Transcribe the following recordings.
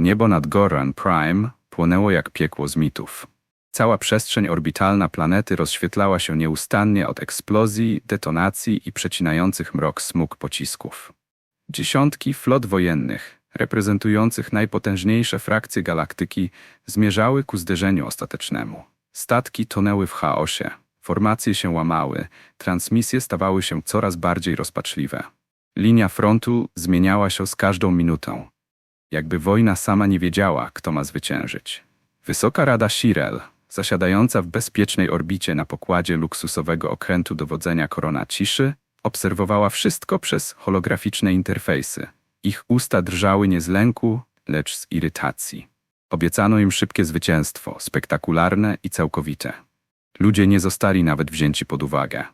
Niebo nad Goran Prime płonęło jak piekło z mitów. Cała przestrzeń orbitalna planety rozświetlała się nieustannie od eksplozji, detonacji i przecinających mrok smug pocisków. Dziesiątki flot wojennych, reprezentujących najpotężniejsze frakcje galaktyki, zmierzały ku zderzeniu ostatecznemu. Statki tonęły w chaosie, formacje się łamały, transmisje stawały się coraz bardziej rozpaczliwe. Linia frontu zmieniała się z każdą minutą. Jakby wojna sama nie wiedziała, kto ma zwyciężyć. Wysoka Rada Shirel, zasiadająca w bezpiecznej orbicie na pokładzie luksusowego okrętu dowodzenia Korona Ciszy, obserwowała wszystko przez holograficzne interfejsy. Ich usta drżały nie z lęku, lecz z irytacji. Obiecano im szybkie zwycięstwo, spektakularne i całkowite. Ludzie nie zostali nawet wzięci pod uwagę.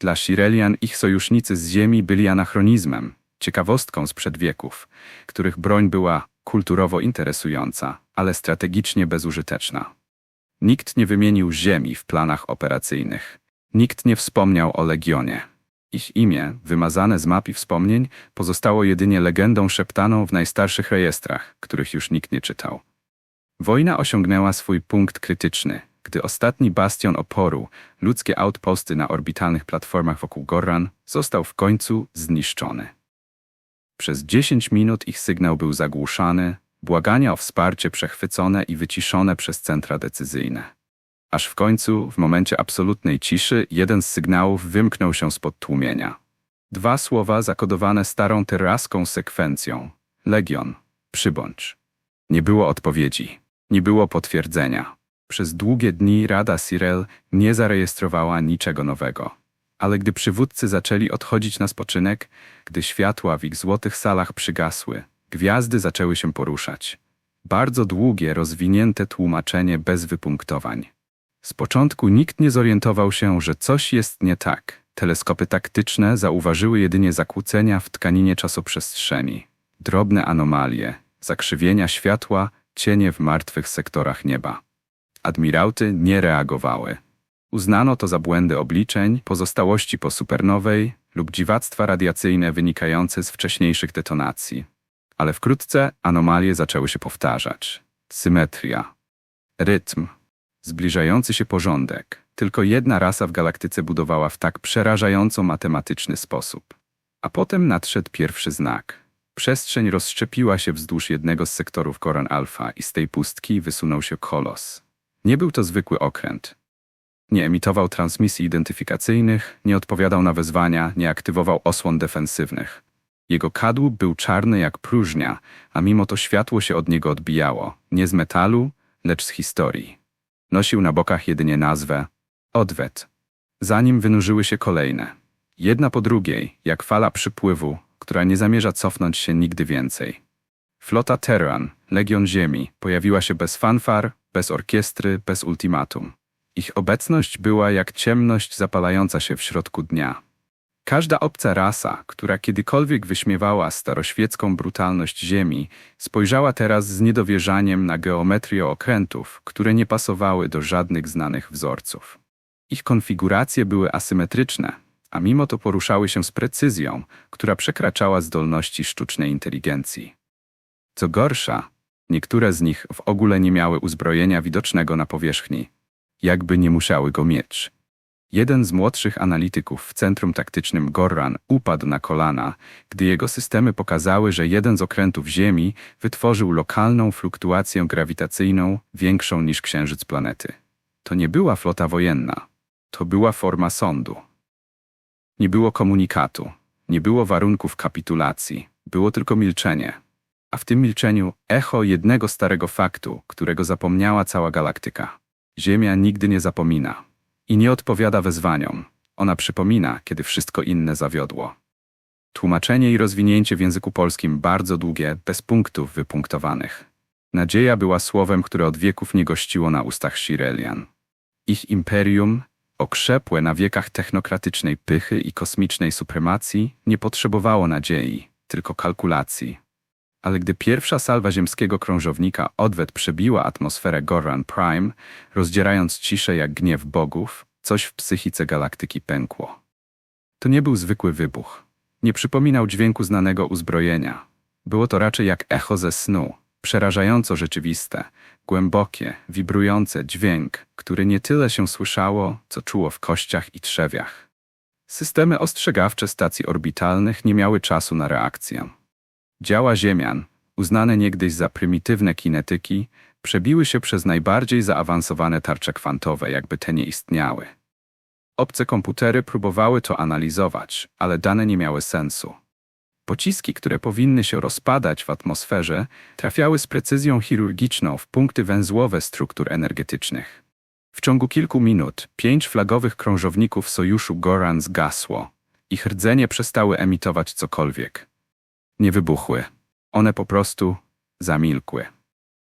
Dla Shirelian ich sojusznicy z Ziemi byli anachronizmem, ciekawostką sprzed wieków, których broń była kulturowo interesująca, ale strategicznie bezużyteczna. Nikt nie wymienił Ziemi w planach operacyjnych. Nikt nie wspomniał o Legionie. Ich imię, wymazane z map i wspomnień, pozostało jedynie legendą szeptaną w najstarszych rejestrach, których już nikt nie czytał. Wojna osiągnęła swój punkt krytyczny, gdy ostatni bastion oporu, ludzkie outposty na orbitalnych platformach wokół Gorran, został w końcu zniszczony. Przez 10 minut ich sygnał był zagłuszany, błagania o wsparcie przechwycone i wyciszone przez centra decyzyjne. Aż w końcu, w momencie absolutnej ciszy, jeden z sygnałów wymknął się spod tłumienia. Dwa słowa zakodowane starą terraską sekwencją. Legion, przybądź. Nie było odpowiedzi. Nie było potwierdzenia. Przez długie dni Rada Sirel nie zarejestrowała niczego nowego. Ale gdy przywódcy zaczęli odchodzić na spoczynek, gdy światła w ich złotych salach przygasły, gwiazdy zaczęły się poruszać. Bardzo długie, rozwinięte tłumaczenie bez wypunktowań. Z początku nikt nie zorientował się, że coś jest nie tak. Teleskopy taktyczne zauważyły jedynie zakłócenia w tkaninie czasoprzestrzeni, drobne anomalie, zakrzywienia światła, cienie w martwych sektorach nieba. Admirauty nie reagowały. Uznano to za błędy obliczeń, pozostałości po supernowej lub dziwactwa radiacyjne wynikające z wcześniejszych detonacji. Ale wkrótce anomalie zaczęły się powtarzać. Symetria, rytm, zbliżający się porządek. Tylko jedna rasa w galaktyce budowała w tak przerażająco matematyczny sposób. A potem nadszedł pierwszy znak. Przestrzeń rozszczepiła się wzdłuż jednego z sektorów Koran Alfa i z tej pustki wysunął się kolos. Nie był to zwykły okręt. Nie emitował transmisji identyfikacyjnych, nie odpowiadał na wezwania, nie aktywował osłon defensywnych. Jego kadłub był czarny jak próżnia, a mimo to światło się od niego odbijało, nie z metalu, lecz z historii. Nosił na bokach jedynie nazwę Odwet. Zanim wynurzyły się kolejne. Jedna po drugiej, jak fala przypływu, która nie zamierza cofnąć się nigdy więcej. Flota Terran, Legion Ziemi, pojawiła się bez fanfar, bez orkiestry, bez ultimatum. Ich obecność była jak ciemność zapalająca się w środku dnia. Każda obca rasa, która kiedykolwiek wyśmiewała staroświecką brutalność Ziemi, spojrzała teraz z niedowierzaniem na geometrię okrętów, które nie pasowały do żadnych znanych wzorców. Ich konfiguracje były asymetryczne, a mimo to poruszały się z precyzją, która przekraczała zdolności sztucznej inteligencji. Co gorsza, niektóre z nich w ogóle nie miały uzbrojenia widocznego na powierzchni, jakby nie musiały go mieć. Jeden z młodszych analityków w centrum taktycznym Gorran upadł na kolana, gdy jego systemy pokazały, że jeden z okrętów Ziemi wytworzył lokalną fluktuację grawitacyjną większą niż księżyc planety. To nie była flota wojenna, to była forma sądu. Nie było komunikatu, nie było warunków kapitulacji, było tylko milczenie. A w tym milczeniu echo jednego starego faktu, którego zapomniała cała galaktyka. Ziemia nigdy nie zapomina i nie odpowiada wezwaniom. Ona przypomina, kiedy wszystko inne zawiodło. Tłumaczenie i rozwinięcie w języku polskim bardzo długie, bez punktów wypunktowanych. Nadzieja była słowem, które od wieków nie gościło na ustach Shirelian. Ich imperium, okrzepłe na wiekach technokratycznej pychy i kosmicznej supremacji, nie potrzebowało nadziei, tylko kalkulacji. Ale gdy pierwsza salwa ziemskiego krążownika odwet przebiła atmosferę Goran Prime, rozdzierając ciszę jak gniew bogów, coś w psychice galaktyki pękło. To nie był zwykły wybuch. Nie przypominał dźwięku znanego uzbrojenia. Było to raczej jak echo ze snu, przerażająco rzeczywiste, głębokie, wibrujące dźwięk, który nie tyle się słyszało, co czuło w kościach i trzewiach. Systemy ostrzegawcze stacji orbitalnych nie miały czasu na reakcję. Działa Ziemian, uznane niegdyś za prymitywne kinetyki, przebiły się przez najbardziej zaawansowane tarcze kwantowe, jakby te nie istniały. Obce komputery próbowały to analizować, ale dane nie miały sensu. Pociski, które powinny się rozpadać w atmosferze, trafiały z precyzją chirurgiczną w punkty węzłowe struktur energetycznych. W ciągu kilku minut pięć flagowych krążowników sojuszu Goran zgasło. Ich rdzenie przestały emitować cokolwiek. Nie wybuchły. One po prostu zamilkły.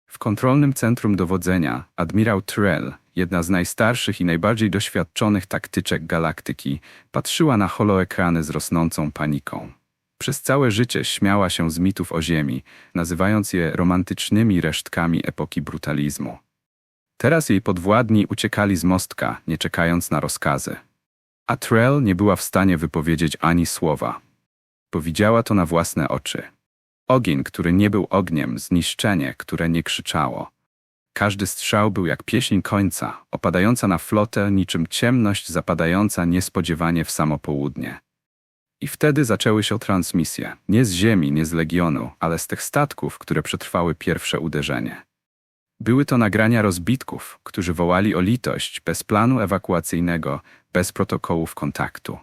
W kontrolnym centrum dowodzenia admirał Tyrell, jedna z najstarszych i najbardziej doświadczonych taktyczek galaktyki, patrzyła na holoekrany z rosnącą paniką. Przez całe życie śmiała się z mitów o Ziemi, nazywając je romantycznymi resztkami epoki brutalizmu. Teraz jej podwładni uciekali z mostka, nie czekając na rozkazy. A Trell nie była w stanie wypowiedzieć ani słowa. Powiedziała to na własne oczy. Ogień, który nie był ogniem, zniszczenie, które nie krzyczało. Każdy strzał był jak pieśń końca, opadająca na flotę niczym ciemność zapadająca niespodziewanie w samo południe. I wtedy zaczęły się transmisje, nie z Ziemi, nie z Legionu, ale z tych statków, które przetrwały pierwsze uderzenie. Były to nagrania rozbitków, którzy wołali o litość, bez planu ewakuacyjnego, bez protokołów kontaktu.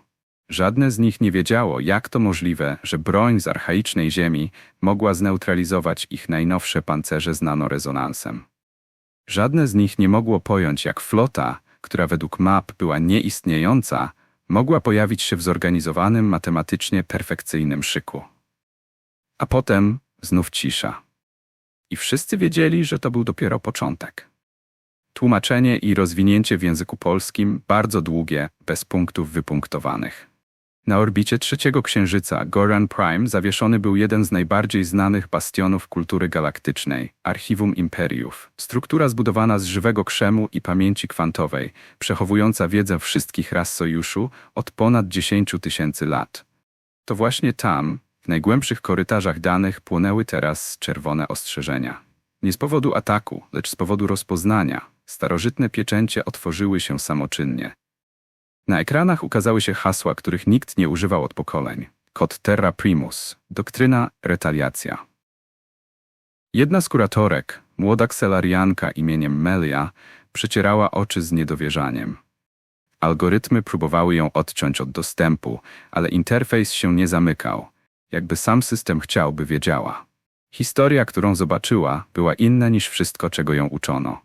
Żadne z nich nie wiedziało, jak to możliwe, że broń z archaicznej Ziemi mogła zneutralizować ich najnowsze pancerze z nanorezonansem. Żadne z nich nie mogło pojąć, jak flota, która według map była nieistniejąca, mogła pojawić się w zorganizowanym, matematycznie perfekcyjnym szyku. A potem znów cisza. I wszyscy wiedzieli, że to był dopiero początek. Tłumaczenie i rozwinięcie w języku polskim bardzo długie, bez punktów wypunktowanych. Na orbicie trzeciego księżyca Goran Prime zawieszony był jeden z najbardziej znanych bastionów kultury galaktycznej Archiwum Imperiów. Struktura zbudowana z żywego krzemu i pamięci kwantowej, przechowująca wiedzę wszystkich ras sojuszu od ponad 10 tysięcy lat. To właśnie tam, w najgłębszych korytarzach danych, płonęły teraz czerwone ostrzeżenia. Nie z powodu ataku, lecz z powodu rozpoznania. Starożytne pieczęcie otworzyły się samoczynnie. Na ekranach ukazały się hasła, których nikt nie używał od pokoleń. Kod Terra Primus, doktryna retaliacja. Jedna z kuratorek, młoda kselarianka imieniem Melia, przecierała oczy z niedowierzaniem. Algorytmy próbowały ją odciąć od dostępu, ale interfejs się nie zamykał, jakby sam system chciał, by wiedziała. Historia, którą zobaczyła, była inna niż wszystko, czego ją uczono.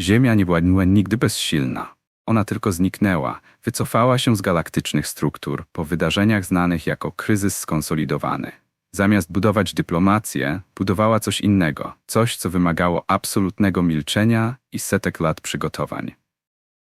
Ziemia nie była nigdy bezsilna. Ona tylko zniknęła, wycofała się z galaktycznych struktur po wydarzeniach znanych jako kryzys skonsolidowany. Zamiast budować dyplomację, budowała coś innego, coś, co wymagało absolutnego milczenia i setek lat przygotowań.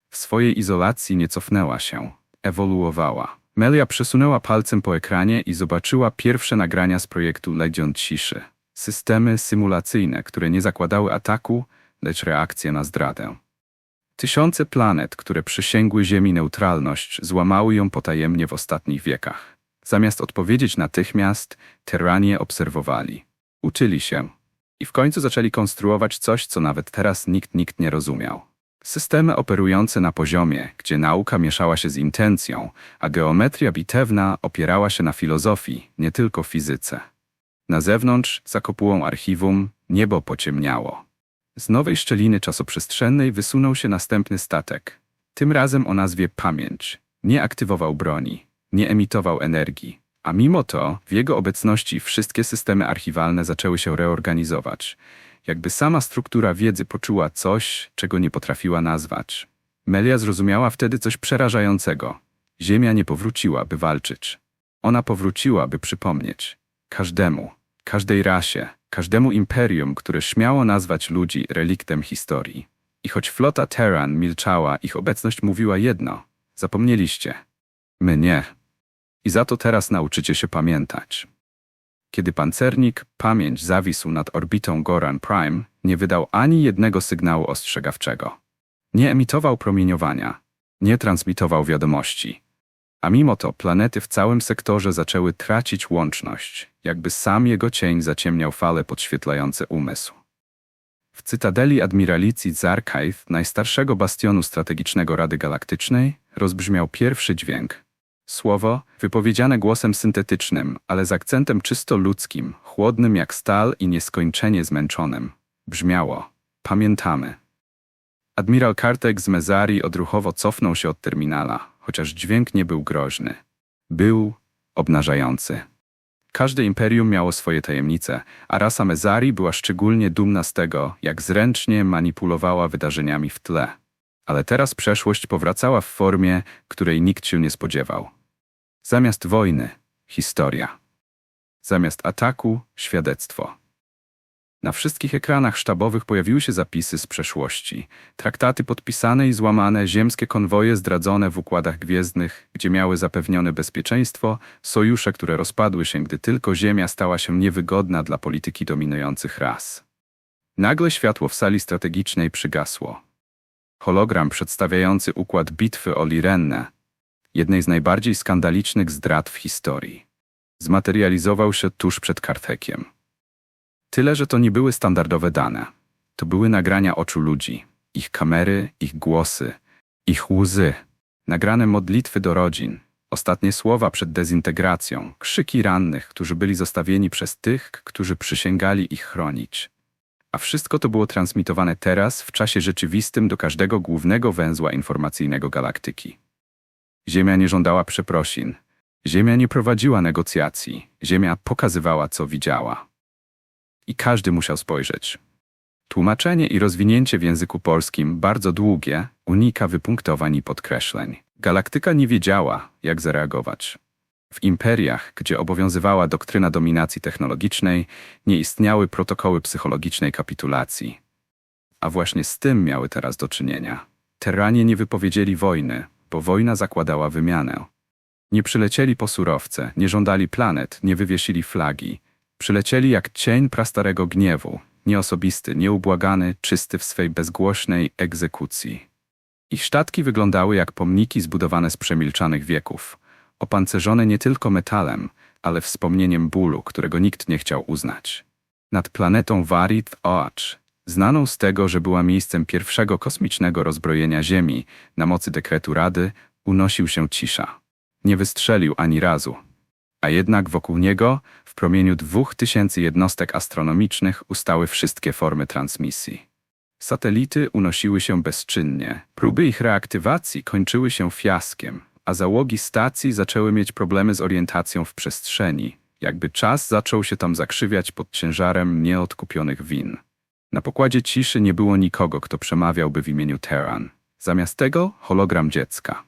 W swojej izolacji nie cofnęła się, ewoluowała. Melia przesunęła palcem po ekranie i zobaczyła pierwsze nagrania z projektu Legion Ciszy. Systemy symulacyjne, które nie zakładały ataku, lecz reakcję na zdradę. Tysiące planet, które przysięgły Ziemi neutralność, złamały ją potajemnie w ostatnich wiekach. Zamiast odpowiedzieć natychmiast, terranie obserwowali. Uczyli się. I w końcu zaczęli konstruować coś, co nawet teraz nikt nikt nie rozumiał. Systemy operujące na poziomie, gdzie nauka mieszała się z intencją, a geometria bitewna opierała się na filozofii, nie tylko fizyce. Na zewnątrz, za kopułą archiwum, niebo pociemniało. Z nowej szczeliny czasoprzestrzennej wysunął się następny statek. Tym razem o nazwie Pamięć. Nie aktywował broni, nie emitował energii. A mimo to, w jego obecności wszystkie systemy archiwalne zaczęły się reorganizować. Jakby sama struktura wiedzy poczuła coś, czego nie potrafiła nazwać. Melia zrozumiała wtedy coś przerażającego. Ziemia nie powróciła, by walczyć. Ona powróciła, by przypomnieć. Każdemu, każdej rasie, każdemu imperium, które śmiało nazwać ludzi reliktem historii. I choć flota Terran milczała, ich obecność mówiła jedno. Zapomnieliście. My nie. I za to teraz nauczycie się pamiętać. Kiedy pancernik Pamięć zawisł nad orbitą Goran Prime, nie wydał ani jednego sygnału ostrzegawczego. Nie emitował promieniowania, nie transmitował wiadomości. A mimo to planety w całym sektorze zaczęły tracić łączność, jakby sam jego cień zaciemniał fale podświetlające umysł. W cytadeli admiralicji Zarkaiv, najstarszego bastionu strategicznego Rady Galaktycznej, rozbrzmiał pierwszy dźwięk. Słowo, wypowiedziane głosem syntetycznym, ale z akcentem czysto ludzkim, chłodnym jak stal i nieskończenie zmęczonym. Brzmiało: Pamiętamy. Admirał Kartek z Mezari odruchowo cofnął się od terminala, chociaż dźwięk nie był groźny. Był obnażający. Każde imperium miało swoje tajemnice, a rasa Mezari była szczególnie dumna z tego, jak zręcznie manipulowała wydarzeniami w tle. Ale teraz przeszłość powracała w formie, której nikt się nie spodziewał. Zamiast wojny historia. Zamiast ataku świadectwo. Na wszystkich ekranach sztabowych pojawiły się zapisy z przeszłości. Traktaty podpisane i złamane, ziemskie konwoje zdradzone w układach gwiezdnych, gdzie miały zapewnione bezpieczeństwo, sojusze, które rozpadły się, gdy tylko Ziemia stała się niewygodna dla polityki dominujących ras. Nagle światło w sali strategicznej przygasło. Hologram przedstawiający układ bitwy o Lirenne, jednej z najbardziej skandalicznych zdrad w historii, zmaterializował się tuż przed Kartekiem. Tyle, że to nie były standardowe dane. To były nagrania oczu ludzi, ich kamery, ich głosy, ich łzy, nagrane modlitwy do rodzin, ostatnie słowa przed dezintegracją, krzyki rannych, którzy byli zostawieni przez tych, którzy przysięgali ich chronić. A wszystko to było transmitowane teraz, w czasie rzeczywistym, do każdego głównego węzła informacyjnego galaktyki. Ziemia nie żądała przeprosin. Ziemia nie prowadziła negocjacji. Ziemia pokazywała, co widziała i każdy musiał spojrzeć. Tłumaczenie i rozwinięcie w języku polskim bardzo długie, unika wypunktowań i podkreśleń. Galaktyka nie wiedziała, jak zareagować. W imperiach, gdzie obowiązywała doktryna dominacji technologicznej, nie istniały protokoły psychologicznej kapitulacji. A właśnie z tym miały teraz do czynienia. Terranie nie wypowiedzieli wojny, bo wojna zakładała wymianę. Nie przylecieli po surowce, nie żądali planet, nie wywiesili flagi, Przylecieli jak cień prastarego gniewu, nieosobisty, nieubłagany, czysty w swej bezgłośnej egzekucji. Ich sztatki wyglądały jak pomniki zbudowane z przemilczanych wieków, opancerzone nie tylko metalem, ale wspomnieniem bólu, którego nikt nie chciał uznać. Nad planetą Varit Oach, znaną z tego, że była miejscem pierwszego kosmicznego rozbrojenia Ziemi, na mocy dekretu Rady, unosił się cisza. Nie wystrzelił ani razu, a jednak wokół niego, w promieniu dwóch tysięcy jednostek astronomicznych, ustały wszystkie formy transmisji. Satelity unosiły się bezczynnie. Próby ich reaktywacji kończyły się fiaskiem, a załogi stacji zaczęły mieć problemy z orientacją w przestrzeni, jakby czas zaczął się tam zakrzywiać pod ciężarem nieodkupionych win. Na pokładzie ciszy nie było nikogo, kto przemawiałby w imieniu Terran. Zamiast tego hologram dziecka.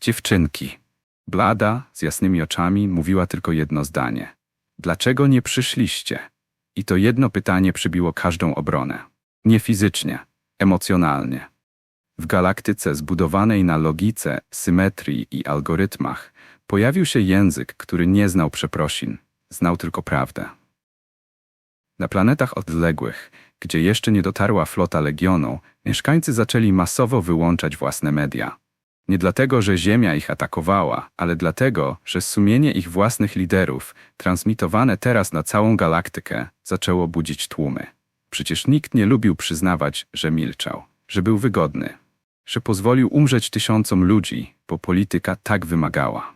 Dziewczynki. Blada, z jasnymi oczami, mówiła tylko jedno zdanie. Dlaczego nie przyszliście? I to jedno pytanie przybiło każdą obronę. Nie fizycznie, emocjonalnie. W galaktyce zbudowanej na logice, symetrii i algorytmach pojawił się język, który nie znał przeprosin, znał tylko prawdę. Na planetach odległych, gdzie jeszcze nie dotarła flota Legionu, mieszkańcy zaczęli masowo wyłączać własne media. Nie dlatego, że Ziemia ich atakowała, ale dlatego, że sumienie ich własnych liderów, transmitowane teraz na całą galaktykę, zaczęło budzić tłumy. Przecież nikt nie lubił przyznawać, że milczał, że był wygodny, że pozwolił umrzeć tysiącom ludzi, bo polityka tak wymagała.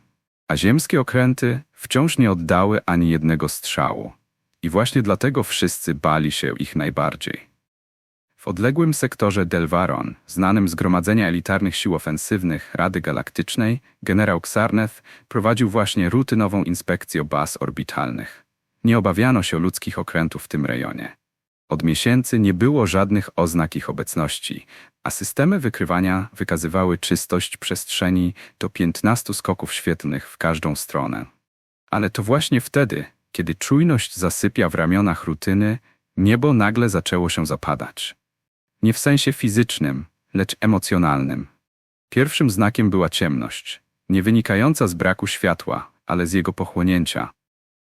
A ziemskie okręty wciąż nie oddały ani jednego strzału. I właśnie dlatego wszyscy bali się ich najbardziej. W odległym sektorze Delvaron, znanym z gromadzenia elitarnych sił ofensywnych Rady Galaktycznej, generał Xarneth prowadził właśnie rutynową inspekcję baz orbitalnych. Nie obawiano się ludzkich okrętów w tym rejonie. Od miesięcy nie było żadnych oznak ich obecności, a systemy wykrywania wykazywały czystość przestrzeni do 15 skoków świetlnych w każdą stronę. Ale to właśnie wtedy, kiedy czujność zasypia w ramionach rutyny, niebo nagle zaczęło się zapadać. Nie w sensie fizycznym, lecz emocjonalnym. Pierwszym znakiem była ciemność, nie wynikająca z braku światła, ale z jego pochłonięcia.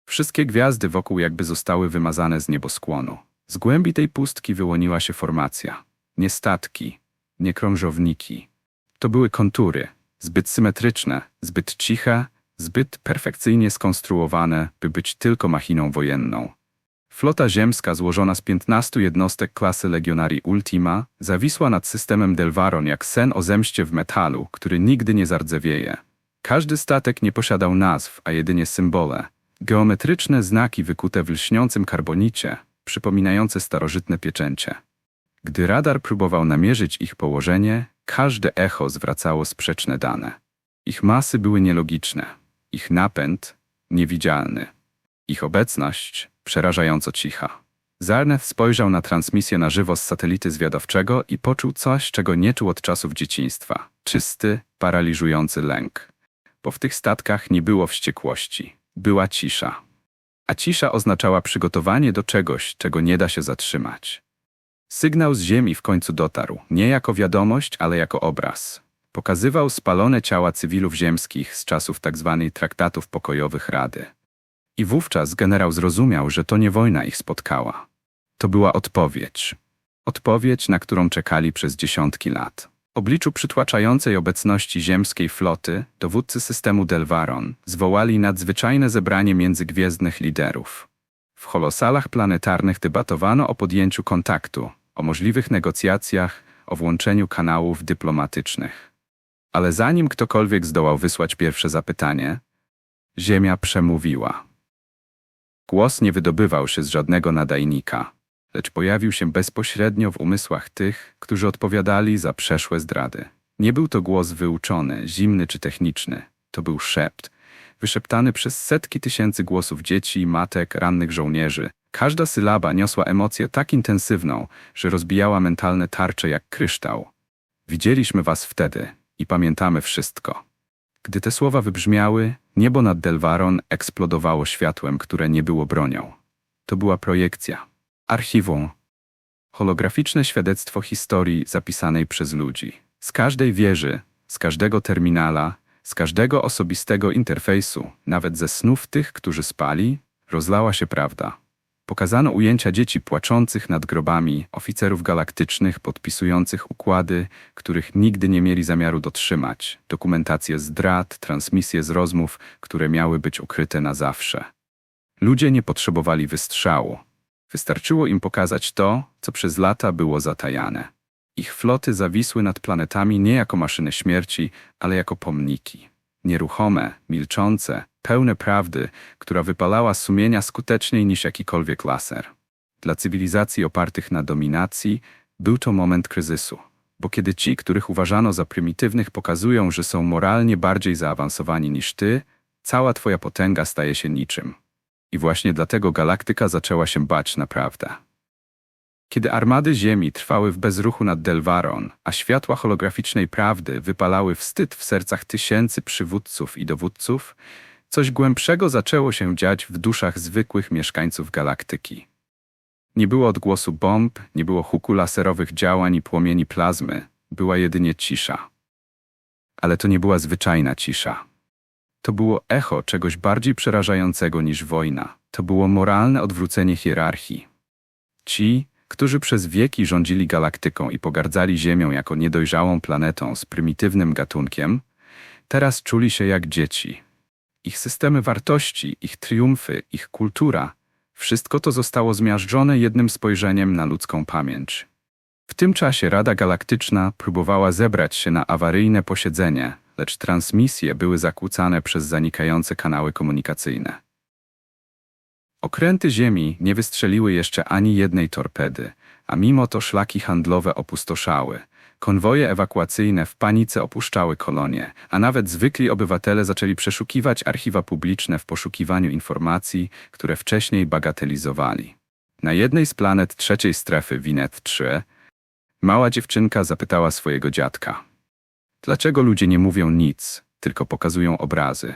Wszystkie gwiazdy wokół jakby zostały wymazane z nieboskłonu. Z głębi tej pustki wyłoniła się formacja. Nie statki, nie krążowniki. To były kontury, zbyt symetryczne, zbyt ciche, zbyt perfekcyjnie skonstruowane, by być tylko machiną wojenną. Flota ziemska złożona z 15 jednostek klasy Legionari Ultima zawisła nad systemem Delvaron jak sen o zemście w metalu, który nigdy nie zardzewieje. Każdy statek nie posiadał nazw, a jedynie symbole. Geometryczne znaki wykute w lśniącym karbonicie, przypominające starożytne pieczęcie. Gdy radar próbował namierzyć ich położenie, każde echo zwracało sprzeczne dane. Ich masy były nielogiczne, ich napęd niewidzialny, ich obecność przerażająco cicha. Zarneth spojrzał na transmisję na żywo z satelity zwiadowczego i poczuł coś, czego nie czuł od czasów dzieciństwa. Czysty, paraliżujący lęk. Bo w tych statkach nie było wściekłości. Była cisza. A cisza oznaczała przygotowanie do czegoś, czego nie da się zatrzymać. Sygnał z Ziemi w końcu dotarł, nie jako wiadomość, ale jako obraz. Pokazywał spalone ciała cywilów ziemskich z czasów tzw. traktatów pokojowych Rady. I wówczas generał zrozumiał, że to nie wojna ich spotkała. To była odpowiedź. Odpowiedź, na którą czekali przez dziesiątki lat. W obliczu przytłaczającej obecności ziemskiej floty, dowódcy systemu Delvaron zwołali nadzwyczajne zebranie międzygwiezdnych liderów. W holosalach planetarnych debatowano o podjęciu kontaktu, o możliwych negocjacjach, o włączeniu kanałów dyplomatycznych. Ale zanim ktokolwiek zdołał wysłać pierwsze zapytanie, Ziemia przemówiła. Głos nie wydobywał się z żadnego nadajnika, lecz pojawił się bezpośrednio w umysłach tych, którzy odpowiadali za przeszłe zdrady. Nie był to głos wyuczony, zimny czy techniczny. To był szept, wyszeptany przez setki tysięcy głosów dzieci, matek, rannych żołnierzy. Każda sylaba niosła emocję tak intensywną, że rozbijała mentalne tarcze jak kryształ. Widzieliśmy was wtedy i pamiętamy wszystko. Gdy te słowa wybrzmiały, niebo nad Delvaron eksplodowało światłem, które nie było bronią. To była projekcja. Archiwum. Holograficzne świadectwo historii zapisanej przez ludzi. Z każdej wieży, z każdego terminala, z każdego osobistego interfejsu, nawet ze snów tych, którzy spali, rozlała się prawda. Pokazano ujęcia dzieci płaczących nad grobami, oficerów galaktycznych podpisujących układy, których nigdy nie mieli zamiaru dotrzymać, dokumentację zdrad, transmisje z rozmów, które miały być ukryte na zawsze. Ludzie nie potrzebowali wystrzału. Wystarczyło im pokazać to, co przez lata było zatajane. Ich floty zawisły nad planetami nie jako maszyny śmierci, ale jako pomniki. Nieruchome, milczące, pełne prawdy, która wypalała sumienia skuteczniej niż jakikolwiek laser. Dla cywilizacji opartych na dominacji był to moment kryzysu, bo kiedy ci, których uważano za prymitywnych, pokazują, że są moralnie bardziej zaawansowani niż ty, cała twoja potęga staje się niczym. I właśnie dlatego galaktyka zaczęła się bać naprawdę. Kiedy armady Ziemi trwały w bezruchu nad Delvaron, a światła holograficznej prawdy wypalały wstyd w sercach tysięcy przywódców i dowódców, coś głębszego zaczęło się dziać w duszach zwykłych mieszkańców galaktyki. Nie było odgłosu bomb, nie było huku laserowych działań i płomieni plazmy, była jedynie cisza. Ale to nie była zwyczajna cisza. To było echo czegoś bardziej przerażającego niż wojna. To było moralne odwrócenie hierarchii. Ci, którzy przez wieki rządzili galaktyką i pogardzali Ziemią jako niedojrzałą planetą z prymitywnym gatunkiem, teraz czuli się jak dzieci. Ich systemy wartości, ich triumfy, ich kultura wszystko to zostało zmiażdżone jednym spojrzeniem na ludzką pamięć. W tym czasie Rada Galaktyczna próbowała zebrać się na awaryjne posiedzenie, lecz transmisje były zakłócane przez zanikające kanały komunikacyjne. Okręty Ziemi nie wystrzeliły jeszcze ani jednej torpedy, a mimo to szlaki handlowe opustoszały. Konwoje ewakuacyjne w panice opuszczały kolonie, a nawet zwykli obywatele zaczęli przeszukiwać archiwa publiczne w poszukiwaniu informacji, które wcześniej bagatelizowali. Na jednej z planet trzeciej strefy Winet 3 mała dziewczynka zapytała swojego dziadka: Dlaczego ludzie nie mówią nic, tylko pokazują obrazy?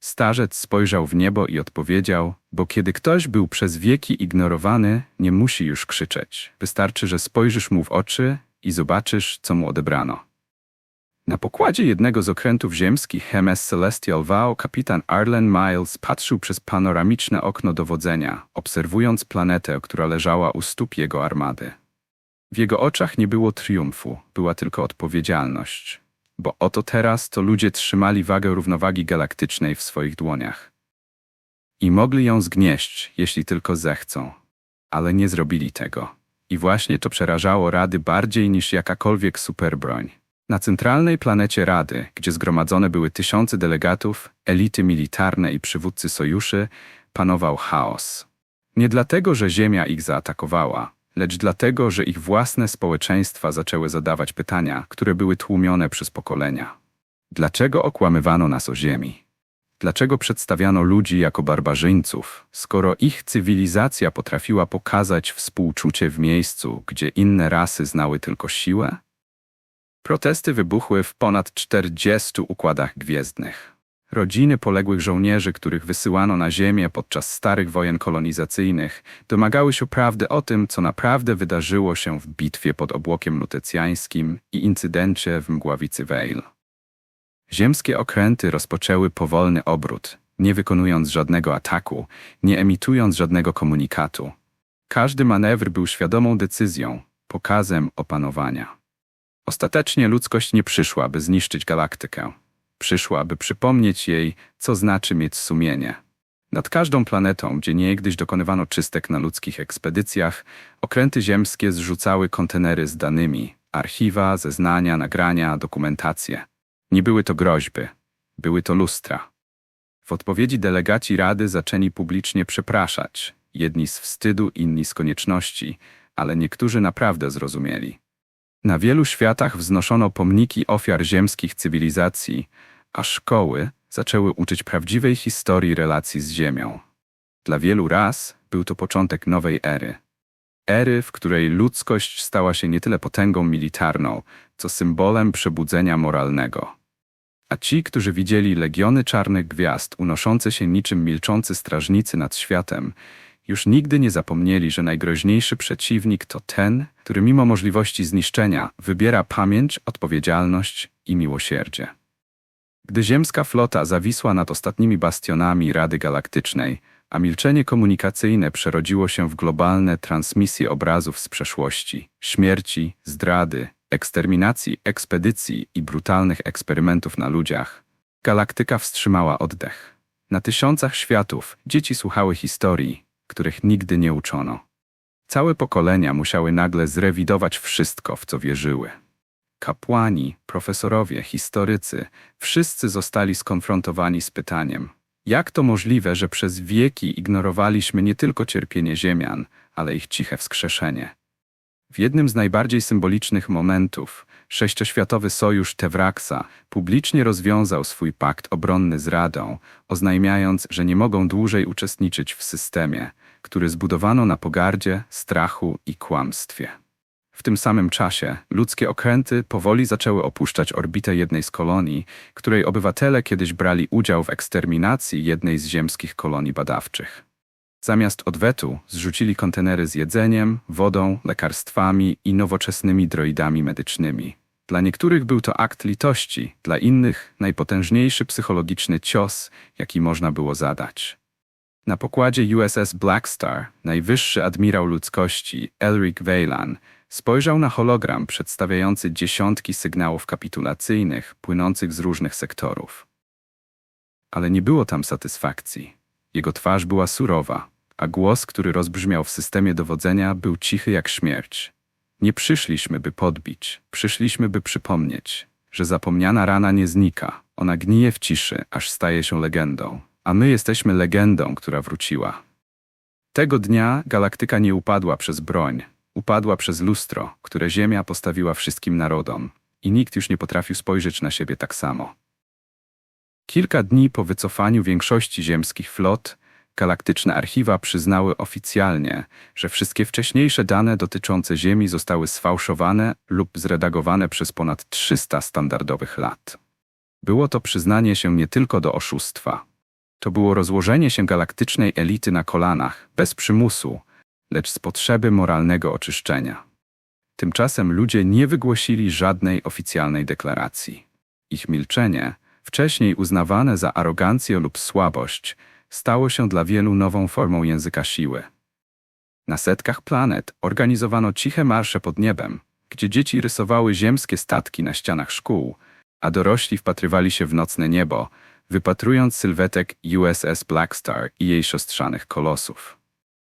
Starzec spojrzał w niebo i odpowiedział, bo kiedy ktoś był przez wieki ignorowany, nie musi już krzyczeć. Wystarczy, że spojrzysz mu w oczy i zobaczysz, co mu odebrano. Na pokładzie jednego z okrętów ziemskich MS Celestial Vow kapitan Arlen Miles patrzył przez panoramiczne okno dowodzenia, obserwując planetę, która leżała u stóp jego armady. W jego oczach nie było triumfu, była tylko odpowiedzialność bo oto teraz to ludzie trzymali wagę równowagi galaktycznej w swoich dłoniach. i mogli ją zgnieść, jeśli tylko zechcą. Ale nie zrobili tego. I właśnie to przerażało Rady bardziej niż jakakolwiek superbroń. Na centralnej planecie Rady, gdzie zgromadzone były tysiące delegatów, elity militarne i przywódcy sojuszy, panował chaos. Nie dlatego, że Ziemia ich zaatakowała, lecz dlatego, że ich własne społeczeństwa zaczęły zadawać pytania, które były tłumione przez pokolenia. Dlaczego okłamywano nas o Ziemi? Dlaczego przedstawiano ludzi jako barbarzyńców, skoro ich cywilizacja potrafiła pokazać współczucie w miejscu, gdzie inne rasy znały tylko siłę? Protesty wybuchły w ponad 40 układach gwiezdnych. Rodziny poległych żołnierzy, których wysyłano na ziemię podczas starych wojen kolonizacyjnych, domagały się prawdy o tym, co naprawdę wydarzyło się w bitwie pod obłokiem lutecjańskim i incydencie w mgławicy Vale. Ziemskie okręty rozpoczęły powolny obrót, nie wykonując żadnego ataku, nie emitując żadnego komunikatu. Każdy manewr był świadomą decyzją, pokazem opanowania. Ostatecznie ludzkość nie przyszła, by zniszczyć galaktykę. Przyszła, by przypomnieć jej, co znaczy mieć sumienie. Nad każdą planetą, gdzie niegdyś dokonywano czystek na ludzkich ekspedycjach, okręty ziemskie zrzucały kontenery z danymi, archiwa, zeznania, nagrania, dokumentacje. Nie były to groźby, były to lustra. W odpowiedzi delegaci Rady zaczęli publicznie przepraszać, jedni z wstydu, inni z konieczności, ale niektórzy naprawdę zrozumieli. Na wielu światach wznoszono pomniki ofiar ziemskich cywilizacji, a szkoły zaczęły uczyć prawdziwej historii relacji z Ziemią. Dla wielu ras był to początek nowej ery. Ery, w której ludzkość stała się nie tyle potęgą militarną, co symbolem przebudzenia moralnego. A ci, którzy widzieli legiony czarnych gwiazd unoszące się niczym milczący strażnicy nad światem, już nigdy nie zapomnieli, że najgroźniejszy przeciwnik to ten, który mimo możliwości zniszczenia wybiera pamięć, odpowiedzialność i miłosierdzie. Gdy ziemska flota zawisła nad ostatnimi bastionami Rady Galaktycznej, a milczenie komunikacyjne przerodziło się w globalne transmisje obrazów z przeszłości, śmierci, zdrady, eksterminacji, ekspedycji i brutalnych eksperymentów na ludziach, galaktyka wstrzymała oddech. Na tysiącach światów dzieci słuchały historii, których nigdy nie uczono. Całe pokolenia musiały nagle zrewidować wszystko, w co wierzyły. Kapłani, profesorowie, historycy, wszyscy zostali skonfrontowani z pytaniem: jak to możliwe, że przez wieki ignorowaliśmy nie tylko cierpienie Ziemian, ale ich ciche wskrzeszenie? W jednym z najbardziej symbolicznych momentów, sześcioświatowy sojusz Tewraksa publicznie rozwiązał swój pakt obronny z Radą, oznajmiając, że nie mogą dłużej uczestniczyć w systemie, który zbudowano na pogardzie, strachu i kłamstwie. W tym samym czasie ludzkie okręty powoli zaczęły opuszczać orbitę jednej z kolonii, której obywatele kiedyś brali udział w eksterminacji jednej z ziemskich kolonii badawczych. Zamiast odwetu zrzucili kontenery z jedzeniem, wodą, lekarstwami i nowoczesnymi droidami medycznymi. Dla niektórych był to akt litości, dla innych najpotężniejszy psychologiczny cios, jaki można było zadać. Na pokładzie USS Black Star najwyższy admirał ludzkości Elric Weylan spojrzał na hologram przedstawiający dziesiątki sygnałów kapitulacyjnych płynących z różnych sektorów. Ale nie było tam satysfakcji. Jego twarz była surowa, a głos, który rozbrzmiał w systemie dowodzenia, był cichy jak śmierć. Nie przyszliśmy, by podbić, przyszliśmy, by przypomnieć, że zapomniana rana nie znika, ona gnije w ciszy, aż staje się legendą a my jesteśmy legendą, która wróciła. Tego dnia galaktyka nie upadła przez broń, upadła przez lustro, które Ziemia postawiła wszystkim narodom i nikt już nie potrafił spojrzeć na siebie tak samo. Kilka dni po wycofaniu większości ziemskich flot, galaktyczne archiwa przyznały oficjalnie, że wszystkie wcześniejsze dane dotyczące Ziemi zostały sfałszowane lub zredagowane przez ponad 300 standardowych lat. Było to przyznanie się nie tylko do oszustwa, to było rozłożenie się galaktycznej elity na kolanach, bez przymusu, lecz z potrzeby moralnego oczyszczenia. Tymczasem ludzie nie wygłosili żadnej oficjalnej deklaracji. Ich milczenie, wcześniej uznawane za arogancję lub słabość, stało się dla wielu nową formą języka siły. Na setkach planet organizowano ciche marsze pod niebem, gdzie dzieci rysowały ziemskie statki na ścianach szkół, a dorośli wpatrywali się w nocne niebo, wypatrując sylwetek USS Black Star i jej siostrzanych kolosów.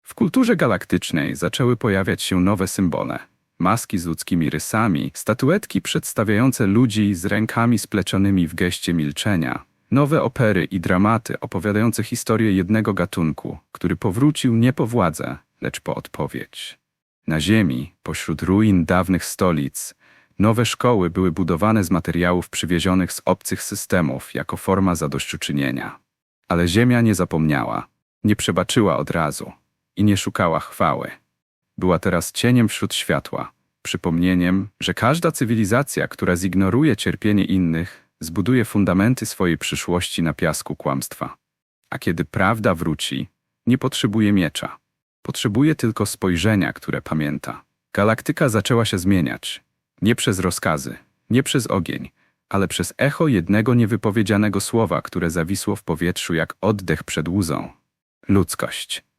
W kulturze galaktycznej zaczęły pojawiać się nowe symbole. Maski z ludzkimi rysami, statuetki przedstawiające ludzi z rękami splecionymi w geście milczenia, nowe opery i dramaty opowiadające historię jednego gatunku, który powrócił nie po władzę, lecz po odpowiedź. Na Ziemi, pośród ruin dawnych stolic, nowe szkoły były budowane z materiałów przywiezionych z obcych systemów jako forma zadośćuczynienia. Ale Ziemia nie zapomniała, nie przebaczyła od razu i nie szukała chwały. Była teraz cieniem wśród światła, przypomnieniem, że każda cywilizacja, która zignoruje cierpienie innych, zbuduje fundamenty swojej przyszłości na piasku kłamstwa. A kiedy prawda wróci, nie potrzebuje miecza. Potrzebuje tylko spojrzenia, które pamięta. Galaktyka zaczęła się zmieniać. Nie przez rozkazy, nie przez ogień, ale przez echo jednego niewypowiedzianego słowa, które zawisło w powietrzu jak oddech przed łzą. Ludzkość.